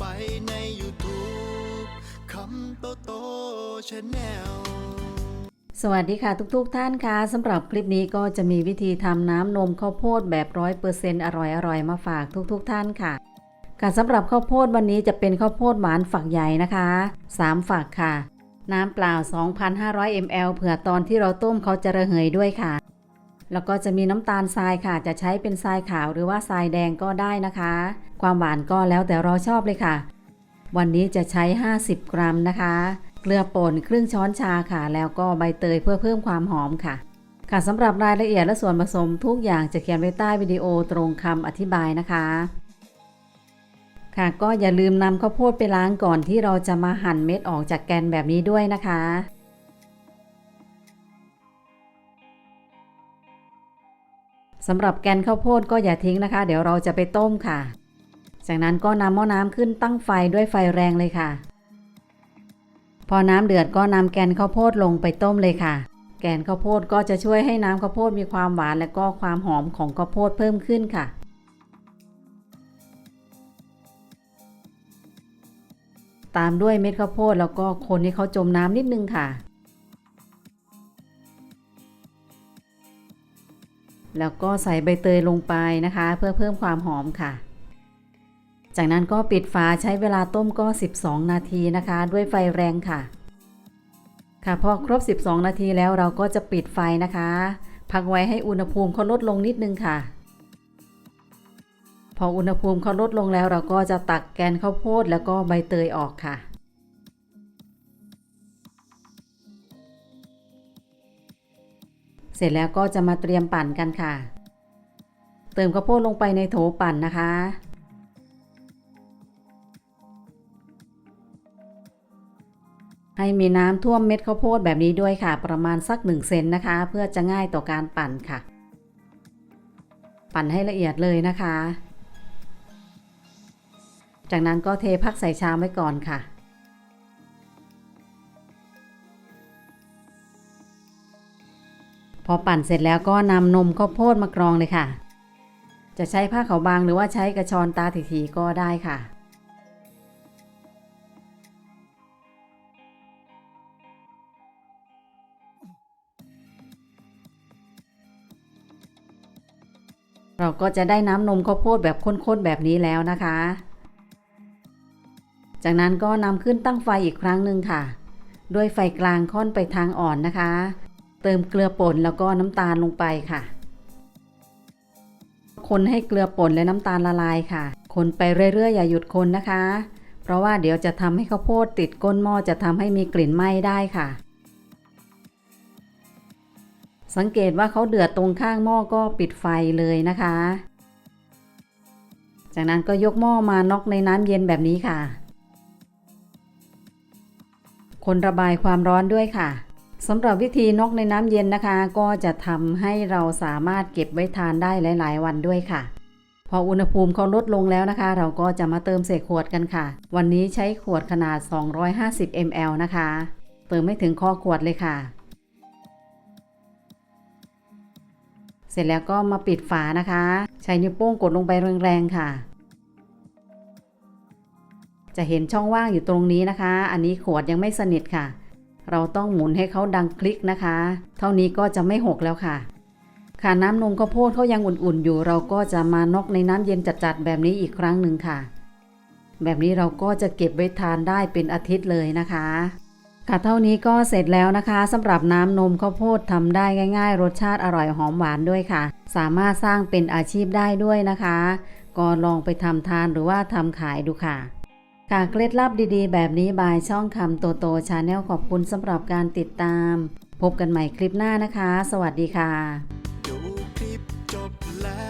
ไปใน YouTube คำโตโตชาแนลสวัสดีค่ะทุกๆทท่านค่ะสำหรับคลิปนี้ก็จะมีวิธีทำน้ำนมข้าวโพดแบบร้อยเปอร์เซ็นต์อร่อยๆ มาฝากทุกๆทท่านค่ะค่ะสำหรับข้าวโพดวันนี้จะเป็นข้าวโพดหวานฝักใหญ่นะคะ 3 ฝักค่ะ น้ำเปล่า 2,500 ml เผื่อตอนที่เราต้มเขาจะระเหยด้วยค่ะ แล้วก็จะมีน้ำตาลทรายค่ะ จะใช้เป็นทรายขาวหรือว่าทรายแดงก็ได้นะคะ ความหวานก็แล้วแต่เราชอบเลยค่ะ วันนี้จะใช้ 50 กรัมนะคะ เกลือป่นครึ่งช้อนชาค่ะ แล้วก็ใบเตยเพื่อเพิ่มความหอมค่ะ ค่ะสำหรับรายละเอียดและส่วนผสมทุกอย่างจะเขียนไว้ใต้วิดีโอตรงคำอธิบายนะคะ ค่ะก็อย่าลืมนำข้าวโพดไปล้างก่อนที่เราจะมาหั่นเม็ดออกจากแกนแบบนี้ด้วยนะคะ สำหรับแกนข้าวโพดก็อย่าทิ้งนะคะ เดี๋ยวเราจะไปต้มค่ะ จากนั้นก็นำหม้อน้ำขึ้นตั้งไฟด้วยไฟแรงเลยค่ะ พอน้ำเดือดก็นำแกนข้าวโพดลงไปต้มเลยค่ะ แกนข้าวโพดก็จะช่วยให้น้ำข้าวโพดมีความหวานและก็ความหอมของข้าวโพดเพิ่มขึ้นค่ะตามด้วยเม็ดข้าวโพดแล้วก็คนให้เขาจมน้ำนิดนึงค่ะ แล้วก็ใส่ใบเตยลงไปนะคะ เพื่อเพิ่มความหอมค่ะ จากนั้นก็ปิดฝาใช้เวลาต้มก็ 12 นาทีนะคะ ด้วยไฟแรงค่ะ ค่ะพอครบ 12 นาทีแล้วเราก็จะปิดไฟนะคะ พักไว้ให้อุณหภูมิเขาลดลงนิดนึงค่ะ พออุณหภูมิเขาลดลงแล้วเราก็จะตักแกนข้าวโพดแล้วก็ใบเตยออกค่ะ เสร็จแล้วก็จะมาเตรียมปั่นกันค่ะ เติมข้าวโพดลงไปในโถปั่นนะคะ ให้มีน้ำท่วมเม็ดข้าวโพดแบบนี้ด้วยค่ะ ประมาณสัก1เซนนะคะ เพื่อจะง่ายต่อการปั่นค่ะ ปั่นให้ละเอียดเลยนะคะ จากนั้นก็เทพักใส่ชามไว้ก่อนค่ะ อปั่นเสร็จแล้วก็นำนมข้าวโพดมากรองเลยค่ะ จะใช้ผ้าขาวบางหรือว่าใช้กระชอนตาถี่ๆก็ได้ค่ะเราก็จะได้น้ำนมข้าวโพดแบบข้นๆแบบนี้แล้วนะคะ จากนั้นก็นำขึ้นตั้งไฟอีกครั้งหนึ่งค่ะ ด้วยไฟกลางค่อนไปทางอ่อนนะคะ เติมเกลือป่นแล้วก็น้ำตาลลงไปค่ะ คนให้เกลือป่นและน้ำตาลละลายค่ะ คนไปเรื่อยๆ อย่าหยุดคนนะคะ เพราะว่าเดี๋ยวจะทำให้ข้าวโพดติดก้นหม้อจะทำให้มีกลิ่นไหม้ได้ค่ะ สังเกตว่าเขาเดือดตรงข้างหม้อก็ปิดไฟเลยนะคะ จากนั้นก็ยกหม้อมาน็อกในน้ำเย็นแบบนี้ค่ะ คนระบายความร้อนด้วยค่ะ สำหรับวิธีนกในน้ำเย็นนะคะ ก็จะทำให้เราสามารถเก็บไว้ทานได้หลาย ๆ วันด้วยค่ะ พออุณหภูมิเขาลดลงแล้วนะคะ เราก็จะมาเติมใส่ขวดกันค่ะ วันนี้ใช้ขวดขนาด 250 ml นะคะ เติมไม่ถึงคอขวดเลยค่ะ เสร็จแล้วก็มาปิดฝานะคะ ใช้นิ้วโป้งกดลงไปแรงๆค่ะจะเห็นช่องว่างอยู่ตรงนี้นะคะ อันนี้ขวดยังไม่สนิทค่ะ เราต้องหมุนให้เขาดังคลิกนะคะ เท่านี้ก็จะไม่หกแล้วค่ะ ค่ะน้ำนมข้าวโพดเขายังอุ่นๆอยู่ เราก็จะมานอกในน้ำเย็นจัดๆแบบนี้อีกครั้งหนึ่งค่ะ แบบนี้เราก็จะเก็บไว้ทานได้เป็นอาทิตย์เลยนะคะ ค่ะเท่านี้ก็เสร็จแล้วนะคะสำหรับน้ำนมข้าวโพดทำได้ง่าย ๆ รสชาติอร่อยหอมหวานด้วยค่ะ สามารถสร้างเป็นอาชีพได้ด้วยนะคะ ก็ลองไปทำทานหรือว่าทำขายดูค่ะ ค่ะเคล็ดลับดีๆ แบบนี้บายช่องคำโตโตชาแนลขอบคุณสำหรับการติดตาม พบกันใหม่คลิปหน้านะคะ สวัสดีค่ะ ดูคลิปจบแล้ว